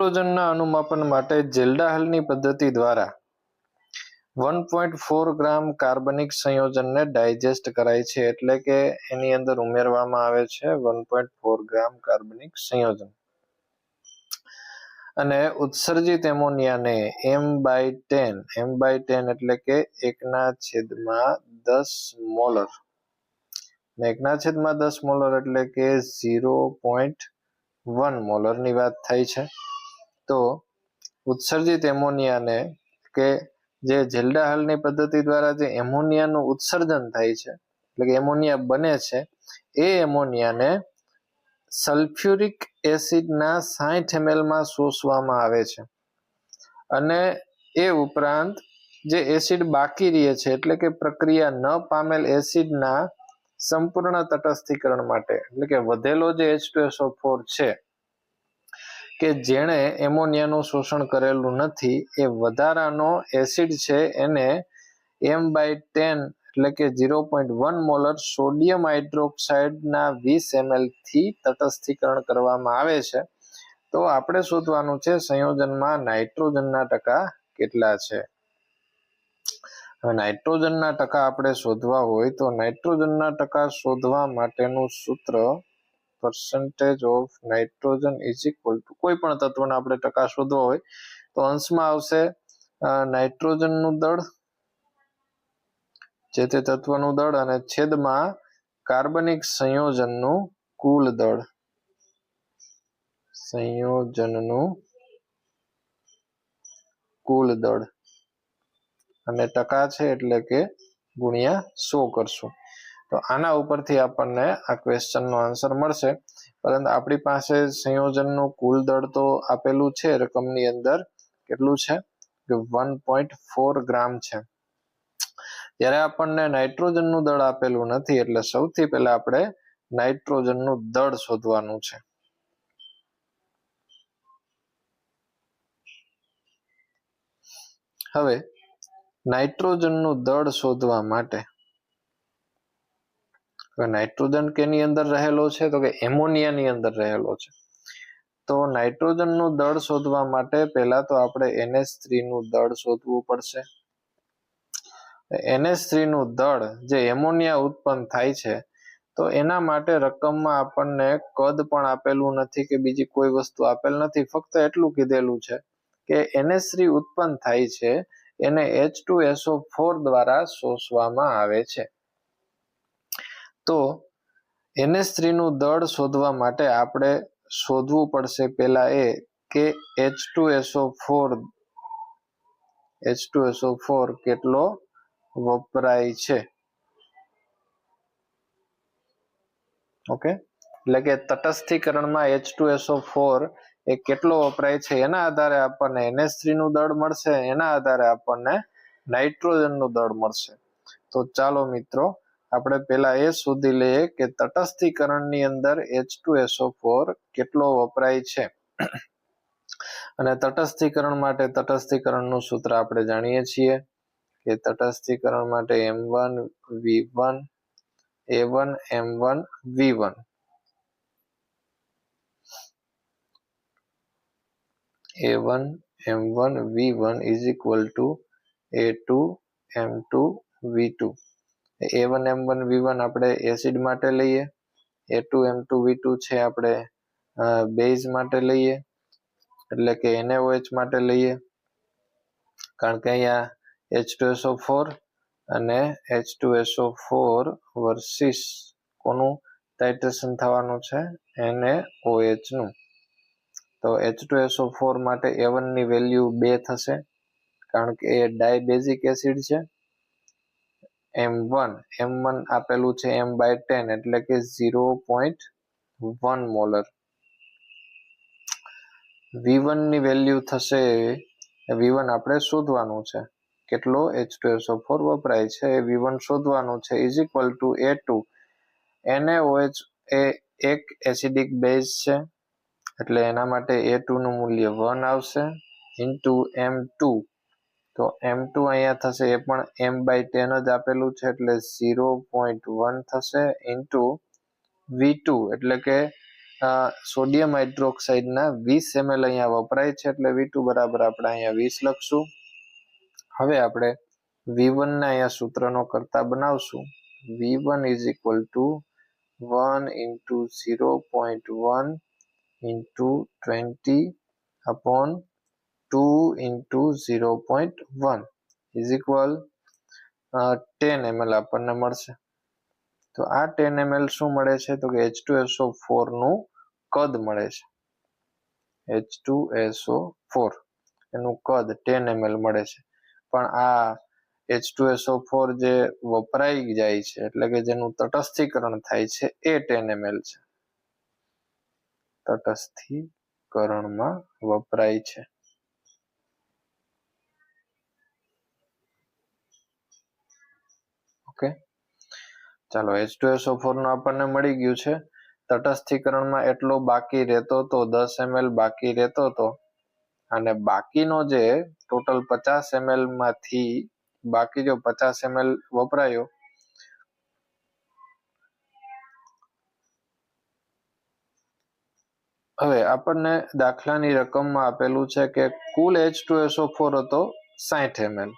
નાઇટ્રોજનના અનુમાપન માટે હલની પદ્ધતિ દ્વારા વન પોઈન્ટ ફોર ગ્રામ કાર્બનિક સંયોજનને ડાયજેસ્ટ કરાય છે એટલે કે એની અંદર ઉમેરવામાં આવે છે વન પોઈન્ટ ફોર ગ્રામ કાર્બનિક સંયોજન. અને ઉત્સર્જિત એમોનિયાને M by ten, M by ten એટલે કે એકના છેદમાં દસ મોલર. એકના છેદમાં દસ મોલર એટલે કે ઝીરો પોઈન્ટ વન મોલરની વાત થાય છે. તો ઉત્સર્જિત એમોનિયાને કે જે જેલડા હલની પદ્ધતિ દ્વારા જે એમોનિયાનું ઉત્સર્જન થાય છે, એટલે કે એમોનિયા બને છે, એ એમોનિયાને સલ્ફ્યુરિક એસિડના સાઠ એમએલમાં શોષવામાં આવે છે. અને એ ઉપરાંત જે એસિડ બાકી રહે છે, એટલે કે પ્રક્રિયા ન પામેલ એસિડના સંપૂર્ણ તટસ્થીકરણ માટે, એટલે કે વધેલો જે એચ ટુ એસઓ ફોર છે કે જેણે એમોનિયાનું શોષણ કરેલું નથી, એ વધારાનો એસિડ છે એને એમ બાય ટેન એટલે કે zero point one molar sodium હાઇડ્રોક્સાઇડના વીસ એમએલથી તટસ્થીકરણ કરવામાં આવે છે. તો આપણે શોધવાનું છે સંયોજનમાં નાઇટ્રોજનના ટકા કેટલા છે? હવે નાઇટ્રોજનના ટકા આપણે શોધવા હોય તો નાઇટ્રોજનના ટકા શોધવા માટેનું સૂત્ર percentage of nitrogen is equal to કોઈ પણ તત્વને આપણે ટકા શોધવો હોય, તો અંશમાં આવશે નાઇટ્રોજનનું દળ, જે તે તત્વનું દળ, અને છેદમાં કાર્બનિક સંયોજનનું કુલ દળ. સંયોજનનું કુલ દળ. અને ટકા છે એટલે કે ગુણ્યા સો કરશું. તો આના ઉપરથી આપણને આ ક્વેશ્ચનનો આન્સર મળશે. પરંતુ આપણી પાસે સંયોજનનું કુલ દળ તો આપેલું છે, રકમની અંદર. કેટલું છે? કે વન પોઈન્ટ ફોર ગ્રામ છે. ત્યારે આપણને નાઇટ્રોજનનું દળ આપેલું નથી, એટલે સૌથી પહેલા આપણે નાઇટ્રોજનનું દળ શોધવાનું છે. હવે, નાઇટ્રોજનનું દળ શોધવા માટે નાઇટ્રોજન કેની અંદર રહેલો છે તો કે એમોનિયાની અંદર રહેલો છે. તો નાઇટ્રોજનનું દળ શોધવા માટે પહેલા તો આપણે એનએચનું દળ શોધવું પડશે. એનએચનું દળ જે એમોનિયા ઉત્પન્ન થાય છે, તો એના માટે રકમમાં આપણને કદ પણ આપેલું નથી કે બીજી કોઈ વસ્તુ આપેલ નથી. ફક્ત એટલું કીધેલું છે કે એનએસ ઉત્પન્ન થાય છે, એને એચ ટુ એસઓ ફોર દ્વારા શોષવામાં આવે છે. તો એનએસનું દળ શોધવા માટે આપણે શોધવું પડશે પહેલા એ કે H two SO four H two SO four કેટલો વપરાય છે? ઓકે એટલે કે તટસ્થીકરણમાં એચ ટુ એસઓ ફોર એ કેટલો વપરાય છે? એના આધારે આપણને એનએસનું દળ મળશે, એના આધારે આપણને નાઇટ્રોજનનું દળ મળશે. તો ચાલો મિત્રો આપણે પેલા એ શોધી લઈએ કે તટસ્થીકરણની અંદર એચ ટુ એસઓ ફોર કેટલો વપરાય છે. અને તટસ્થીકરણ માટે તટસ્થીકરણનું સૂત્ર આપણે જાણીએ છીએ કે તટસ્થીકરણ માટે M one V one A one M one V one A one M one V one is equal to A two M two V two A one M one V one આપણે acid માટે લઈએ. A two M two V two છે આપણે base માટે લઈએ. એટલે કે NaOH માટે લઈએ. કારણ કે અહીંયા એચ ટુ એસઓ ફોર અને H two SO four versus કોનું ટાઇટ્રેશન થવાનું છે? એને ઓએચનું. તો એચ ટુ એસઓ ફોર માટે એ ની વેલ્યુ બે થશે. કારણ કે એ ડાયબેઝિક એસિડ છે. એમ વન એમ વન આપેલું છે એમ બાય ટેન એટલે કે zero point one molar V વનની વેલ્યુ થશે વી વન આપણે શોધવાનું છે. કેટલો? એચ ટુ એસ ફોર વપરાય છે. એ વી વન શોધવાનું છે. Is equal to A two NaOH એ એક એસિડિક બેઝ છે. એટલે એના માટે એ ટુ નું મૂલ્ય વન આવશે ઇન્ટુ એમ ટુ તો એમ ટુ અહીંયા થશે, એ પણ એમ બાય ટેન જ આપેલું છે, એટલે ઝીરો પોઈન્ટ વન થશે ઇન્ટુ વી ટુ, એટલે કે સોડિયમ હાઇડ્રોક્સાઇડના વીસ એમએલ અહીંયા વપરાય છે, એટલે વી ટુ બરાબર આપણે અહીંયા વીસ લખશું. હવે આપણે વી વનના અહીંયા સૂત્રનો કરતા બનાવશું. V one is equal to one into zero point one into twenty upon two into zero point one is equal ten ML આપણને મળશે. તો આ ટેન એમએલ શું મળે છે? તો કે એચ ટુ એસઓ ફોરનું કદ મળે છે. એચ ટુ એસઓ ફોર એનું કદ ટેન એમએલ મળે છે. પણ આ એચ ટુ એસઓ ફોર જે વપરાઈ જાય છે, એટલે કે જેનું તટસ્થીકરણ થાય છે, એ ટેન એમએલ છે. તટસ્થીકરણમાં વપરાય છે. ઓકે. ચાલો એચ ટુ ફોરનું આપણને મળી ગયું છે. તટસ્થીકરણમાં એટલો બાકી રહેતો તો દસ એમએલ બાકી રહેતો તો અને બાકીનો જે ટોટલ પચાસ એમએલમાંથી બાકી જો પચાસ એમએલ વપરાયો હવે આપણને દાખલાની રકમમાં આપેલું છે કે કુલ એચ ટુ એસઓ ફોર હતો સાઠ એમએલ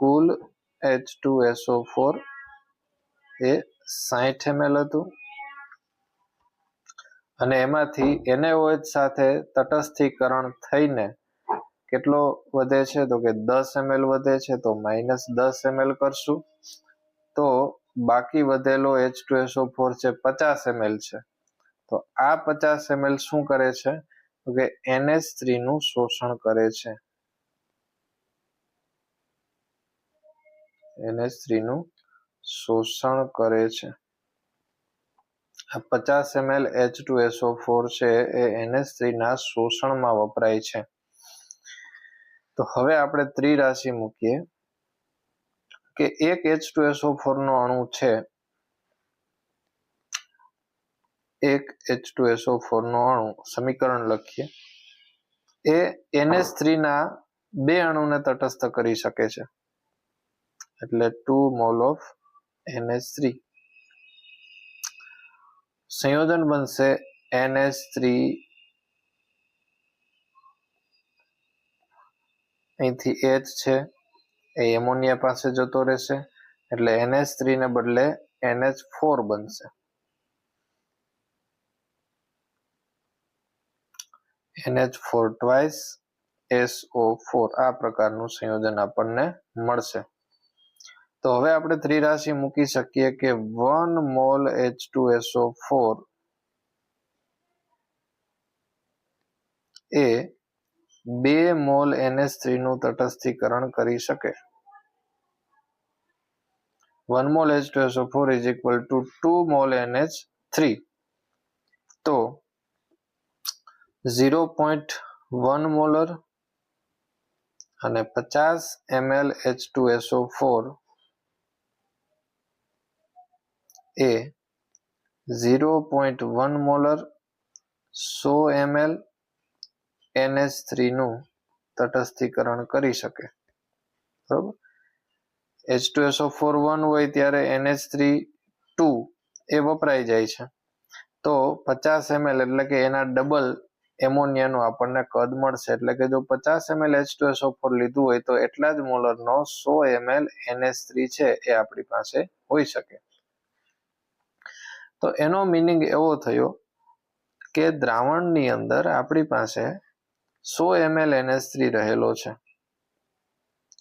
કુલ એચ ટુ એસઓ ફોર એ સાહીઠ એમએલ હતું. અને એમાંથી NaOH સાથે તટસ્થીકરણ થઈને કેટલો વધે છે? તો કે દસ એમએલ વધે છે, તો માઇનસ દસ એમએલ કરશું. તો બાકી વધેલો એચ ટુ એસઓ ફોર છે પચાસ એમએલ છે. તો આ પચાસ એમએલ શું કરે છે? તો કે એનએચ થ્રી નું શોષણ કરે છે. એનએચ સ્ત્રીનું શોષણ કરે છે. આ પચાસ ML H two SO four છે, એ એનએચ થ્રી શોષણમાં વપરાય છે. તો હવે આપણે ત્રિરાશિ મૂકીએ કે એક એચ ટુ એસઓ ફોર નો અણુ છે. એક એચ ટુ એસઓ ફોર નો અણુ, સમીકરણ લખીએ. એ એનએચ થ્રી ના બે અણુને તટસ્થ કરી શકે છે. એટલે two mole of NH three સંયોજન બનશે એનએચ થ્રી અહીંથી એચ છે, એ એમોનિયા પાસે જતો રહેશે. એટલે એનએચ થ્રી ને બદલે એનએચ ફોર બનશે. NH four twice SO four આ પ્રકારનું સંયોજન આપણને મળશે. તો હવે આપણે ત્રિરાશિ મૂકી શકીએ કે one mole H two SO four એ બે મોલ એનએચ થ્રી નું તટસ્થીકરણ કરી શકે. One mole H two SO four is equal to two mole NH three. તો ઝીરો પોઈન્ટ વન મોલર અને પચાસ ML H two SO four એ zero point one molar સો ML NH થ્રીનું તટસ્થીકરણ કરી શકે. બરોબર? H two SO four one હોય ત્યારે એનએચ થ્રી ટુ એ વપરાઈ જાય છે. તો પચાસ એમએલ એટલે કે એના ડબલ એમોનિયાનું આપણને કદ મળશે. એટલે કે જો પચાસ ML H two SO four લીધું હોય તો એટલા જ મોલરનો સો એમએલ એનએચ થ્રી છે એ આપણી પાસે હોઈ શકે. તો એનો મિનિંગ એવો થયો કે દ્રાવણની અંદર આપણી પાસે સો એમએલ એનએસ થ્રી રહેલો છે.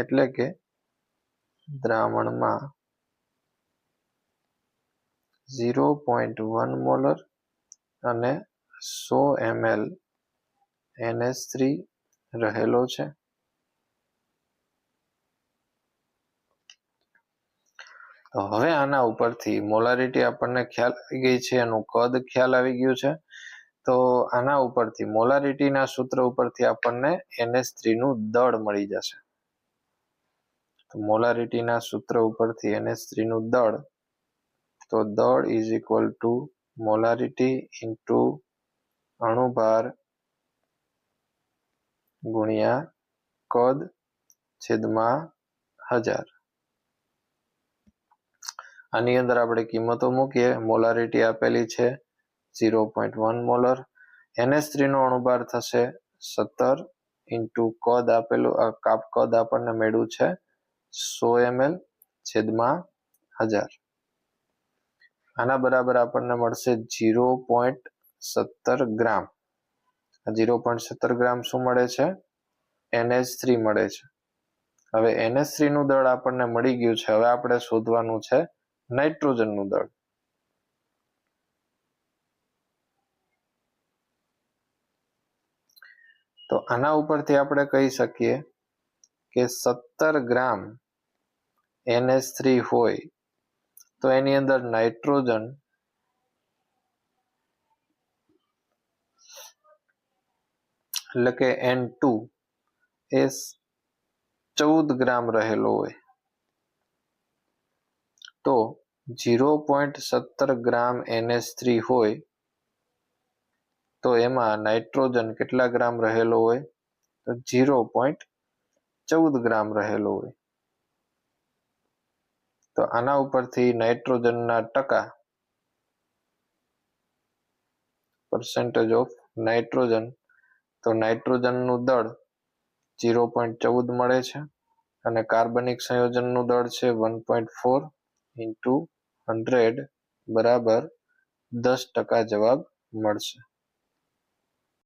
એટલે કે દ્રાવણમાં ઝીરો પોઈન્ટ વન મોલર અને સો એમએલ એનએસ થ્રી રહેલો છે. તો હવે આના ઉપરથી મોલારિટી આપણને ખ્યાલ આવી ગઈ છે, એનું કદ ખ્યાલ આવી ગયું છે. તો આના ઉપરથી મોલારિટીના સૂત્ર ઉપરથી આપણને એનએસનું દળ મળી જશે. તો મોલારિટીના સૂત્ર ઉપરથી એનએસનું દળ, તો દળ is equal to molarity into અણુભાર ગુણ્યા કદ છેદમાં હજાર. આની અંદર આપણે કિંમતો મૂકીએ. મોલારિટી આપેલી છે zero point one molar NS થ્રીનો અણુભાર થશે સત્તર ઇન્ટુ કદ આપેલું આ કાપ કદ આપણને મળ્યું છે સો એમએલ છેદમાં હજાર. આના બરાબર આપણને મળશે ઝીરો પોઈન્ટ સત્તર ગ્રામ. ઝીરો પોઈન્ટ સત્તર ગ્રામ શું મળે છે? એનએચ થ્રી મળે છે. હવે એનએચ થ્રીનું દળ આપણને મળી ગયું છે. હવે આપણે શોધવાનું છે નાઇટ્રોજનનું દળ. તો આના ઉપરથી આપણે કહી શકીએ કે સત્તર ગ્રામ એનએસ થ્રી હોય તો એની અંદર નાઇટ્રોજન એટલે કે એન ટુ એ ચૌદ ગ્રામ રહેલો હોય. તો ઝીરો પોઈન્ટ સત્તર ગ્રામ એનએચ થ્રી હોય, તો એમાં નાઇટ્રોજન કેટલા ગ્રામ રહેલો હોય? તો ઝીરો પોઈન્ટ ચૌદ ગ્રામ રહેલો હોય. તો આના ઉપરથી નાઇટ્રોજનના ટકા પર્સન્ટેજ ઓફ નાઇટ્રોજન તો નાઇટ્રોજનનું દળ ઝીરો પોઈન્ટ ચૌદ મળે છે અને કાર્બનિક સંયોજનનું દળ છે one point four into hundred બરાબર દસ ટકા જવાબ મળશે.